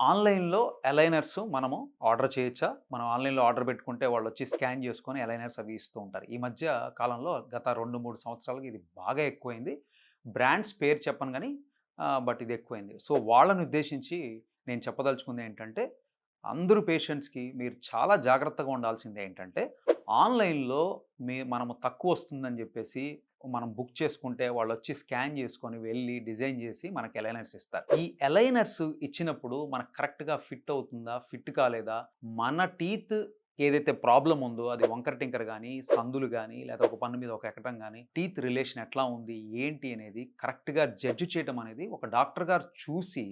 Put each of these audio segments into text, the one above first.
ఆన్‌లైన్‌లో అలైనర్స్ మనము ఆర్డర్ చేయొచ్చా? మనం ఆన్‌లైన్‌లో ఆర్డర్ పెట్టుకుంటే వాళ్ళు వచ్చి స్కాన్ చేసుకొని అలైనర్స్ అవి ఇస్తూ ఉంటారు. ఈ మధ్య కాలంలో గత రెండు మూడు సంవత్సరాలకి ఇది బాగా ఎక్కువైంది. బ్రాండ్స్ పేరు చెప్పను కానీ బట్ ఇది ఎక్కువైంది. సో, వాళ్ళని ఉద్దేశించి నేను చెప్పదలుచుకుంది ఏంటంటే, అందరూ పేషెంట్స్‌కి మీరు చాలా జాగ్రత్తగా ఉండాల్సింది ఏంటంటే, ఆన్‌లైన్‌లో మీ మనము తక్కువ వస్తుందని చెప్పేసి మనం బుక్ చేసుకుంటే వాళ్ళు వచ్చి స్కాన్ చేసుకొని వెళ్ళి డిజైన్ చేసి మనకి ఎలైనర్స్ ఇస్తారు. ఈ ఎలైనర్స్ ఇచ్చినప్పుడు మనకు కరెక్ట్‌గా ఫిట్ అవుతుందా? ఫిట్ కాలేదా? మన టీత్ ఏదైతే ప్రాబ్లం ఉందో అది వంకర టింకర్ కానీ సందులు కానీ లేదా ఒక పన్ను మీద ఒక ఎక్కటం కానీ టీత్ రిలేషన్ ఎట్లా ఉంది? ఏంటి? అనేది కరెక్ట్‌గా జడ్జ్ చేయటం అనేది ఒక డాక్టర్ గారు చూసి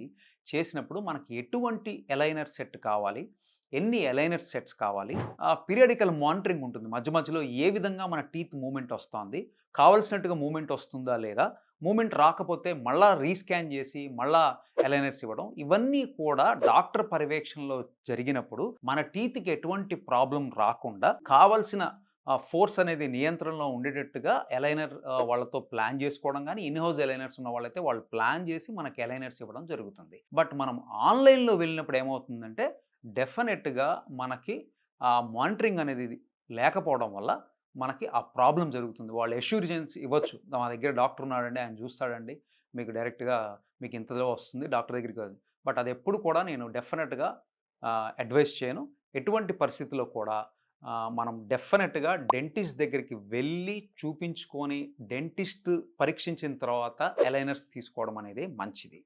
చేసినప్పుడు మనకి ఎటువంటి ఎలైనర్ సెట్ కావాలి? ఎన్ని అలైనర్ సెట్స్ కావాలి? పీరియడికల్ పీరియాడికల్ మానిటరింగ్ ఉంటుంది. మధ్య మధ్యలో ఏ విధంగా మన టీత్ మూమెంట్ వస్తోంది? కావాల్సినట్టుగా మూమెంట్ వస్తుందా? లేదా? మూమెంట్ రాకపోతే మళ్ళా రీస్కాన్ చేసి మళ్ళా ఎలైనర్స్ ఇవ్వడం. ఇవన్నీ కూడా డాక్టర్ పర్యవేక్షణలో జరిగినప్పుడు మన టీత్‌కి ఎటువంటి ప్రాబ్లం రాకుండా కావాల్సిన ఫోర్స్ అనేది నియంత్రణలో ఉండేటట్టుగా ఎలైనర్ వాళ్ళతో ప్లాన్ చేసుకోవడం కానీ ఇన్ హౌస్ ఉన్న వాళ్ళైతే వాళ్ళు ప్లాన్ చేసి మనకి ఎలైనర్స్ ఇవ్వడం జరుగుతుంది. బట్ మనం ఆన్‌లైన్‌లో వెళ్ళినప్పుడు ఏమవుతుందంటే, డెఫినెట్‌గా మనకి ఆ మానిటరింగ్ అనేది లేకపోవడం వల్ల మనకి ఆ ప్రాబ్లం జరుగుతుంది. వాళ్ళు ఎష్యూరిజెన్స్ ఇవ్వచ్చు. మా దగ్గర డాక్టర్ ఉన్నాడండి. ఆయన చూస్తాడండి. మీకు డైరెక్ట్‌గా మీకు ఇంతలో వస్తుంది. డాక్టర్ దగ్గరికి బట్ బట్ అదెప్పుడు కూడా నేను డెఫినెట్‌గా అడ్వైస్ చేయను. ఎటువంటి పరిస్థితిలో కూడా మనం డెఫినెట్‌గా డెంటిస్ట్ దగ్గరికి వెళ్ళి చూపించుకొని డెంటిస్ట్ పరీక్షించిన తర్వాత ఎలైనర్స్ తీసుకోవడం అనేది మంచిది.